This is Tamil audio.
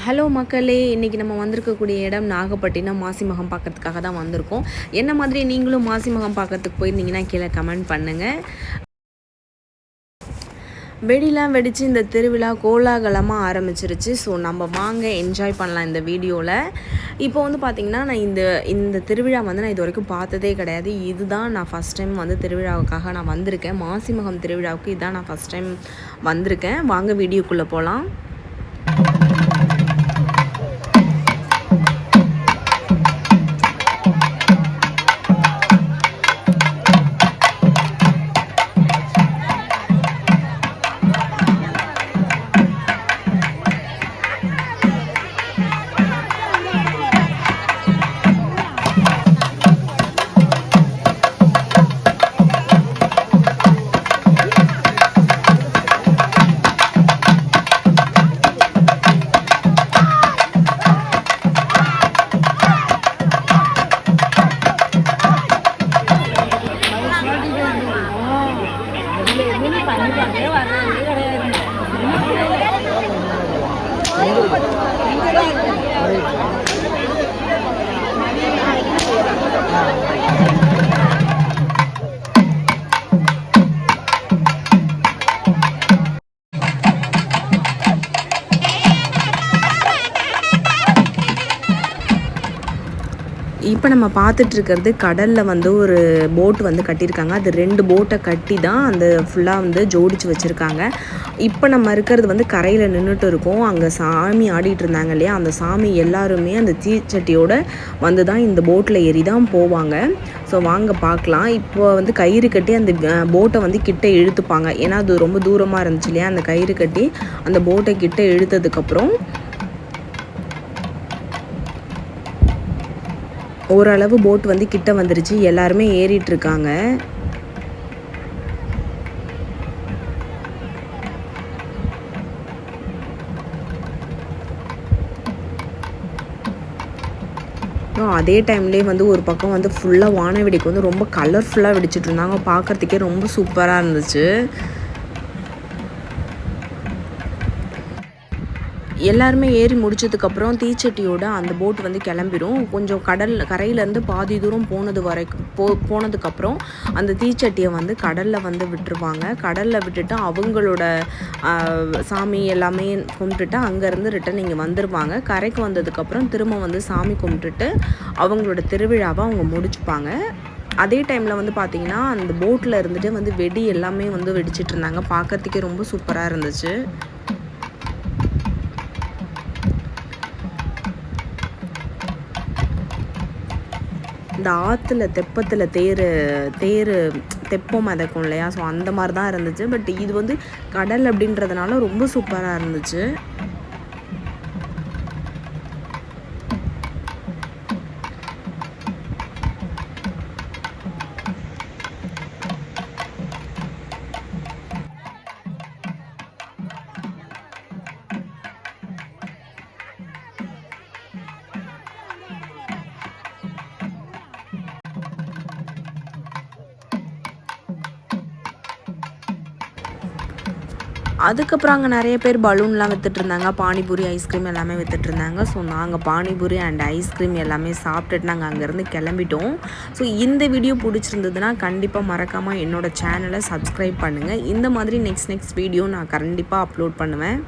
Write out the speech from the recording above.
ஹலோ மக்களே இன்றைக்கி நம்ம வந்திருக்கக்கூடிய இடம் நாகப்பட்டினம். மாசிமகம் பார்க்கறதுக்காக தான் வந்திருக்கோம். என்ன மாதிரி நீங்களும் மாசிமகம் பார்க்கறதுக்கு போயிருந்தீங்கன்னா கீழே கமெண்ட் பண்ணுங்கள் வெடிலாம் வெடித்து இந்த திருவிழா கோலாகலமாக ஆரம்பிச்சிருச்சு. ஸோ நம்ம வாங்க என்ஜாய் பண்ணலாம் இந்த வீடியோவில் இப்போ வந்து பார்த்திங்கன்னா நான் இந்த இந்த திருவிழா வந்து நான் இது வரைக்கும் பார்த்ததே கிடையாது. இதுதான் நான் ஃபஸ்ட் டைம் வந்து திருவிழாவுக்காக நான் வந்திருக்கேன். மாசிமகம் திருவிழாவுக்கு இதுதான் நான் ஃபஸ்ட் டைம் வந்திருக்கேன். வாங்க வீடியோக்குள்ளே போகலாம் Thank you. இப்போ நம்ம பார்த்துட்டு இருக்கிறது கடலில் வந்து ஒரு போட் வந்து கட்டியிருக்காங்க. அது ரெண்டு போட்டை கட்டி தான் அந்த ஃபுல்லாக வந்து ஜோடிச்சு வச்சுருக்காங்க. இப்போ நம்ம இருக்கிறது வந்து கரையில் நின்றுட்டு இருக்கோம். அங்கே சாமி ஆடிட்டு இருந்தாங்க இல்லையா? அந்த சாமி எல்லாருமே அந்த தீச்சட்டியோட வந்து தான் இந்த போட்டில் ஏறி தான் போவாங்க. ஸோ வாங்க பார்க்கலாம். இப்போ வந்து கயிறு கட்டி அந்த போட்டை வந்து கிட்ட இழுத்துப்பாங்க. ஏன்னா அது ரொம்ப தூரமாக இருந்துச்சு இல்லையா? அந்த கயிறு கட்டி அந்த போட்டை கிட்ட இழுத்ததுக்கப்புறம் ஓரளவு போட் வந்து கிட்ட வந்துருச்சு. எல்லாருமே ஏறிட்டு இருக்காங்க அதே டைம்லேயே வந்து ஒரு பக்கம் வந்து ஃபுல்லாக வான வெடிக்கு வந்து ரொம்ப கலர்ஃபுல்லாக வெடிச்சிட்டு இருந்தாங்க பார்க்குறதுக்கே ரொம்ப சூப்பராக இருந்துச்சு. எல்லாருமே ஏறி முடிச்சதுக்கப்புறம் தீச்சட்டியோட அந்த போட் வந்து கிளம்பிடும் கொஞ்சம் கடல் கரையிலேருந்து பாதி தூரம் போனது வரைக்கும் போ போனதுக்கப்புறம் அந்த தீச்சட்டியை வந்து கடலில் வந்து விட்டுருவாங்க. கடலில் விட்டுட்டு அவங்களோட சாமி எல்லாமே கும்பிட்டுட்டு அங்கேருந்து ரிட்டன் இங்கே வந்துடுவாங்க கரைக்கு வந்ததுக்கப்புறம் திரும்ப வந்து சாமி கும்பிட்டுட்டு அவங்களோட திருவிழாவை அவங்க முடிச்சுப்பாங்க. அதே டைமில் வந்து பார்த்திங்கன்னா அந்த போட்டில் இருந்துட்டு வந்து வெடி எல்லாமே வந்து வெடிச்சிட்டு இருந்தாங்க. பார்க்கறதுக்கே ரொம்ப சூப்பராக இருந்துச்சு. இந்த ஆற்றுல தெப்பத்தில் தேர் தேர் தெப்பம் மிதக்கும் இல்லையா? ஸோ அந்த மாதிரி தான் இருந்துச்சு. பட் இது வந்து கடல் அப்படின்றதுனால ரொம்ப சூப்பராக இருந்துச்சு. அதுக்கப்புறம் அங்கே நிறைய பேர் பலூன்லாம் விற்றுட்டு இருந்தாங்க பானிபூரி ஐஸ்கிரீம் எல்லாமே விற்றுட்டு இருந்தாங்க ஸோ நாங்கள் பானிபூரி அண்ட் ஐஸ்கிரீம் எல்லாமே சாப்பிட்டுட்டு நாங்கள் அங்கேருந்து கிளம்பிட்டோம். ஸோ இந்த வீடியோ பிடிச்சிருந்ததுன்னா கண்டிப்பாக மறக்காமல் என்னோடய சேனலை சப்ஸ்கிரைப் பண்ணுங்கள் இந்த மாதிரி நெக்ஸ்ட் நெக்ஸ்ட் வீடியோ நான் கண்டிப்பாக அப்லோட் பண்ணுவேன்.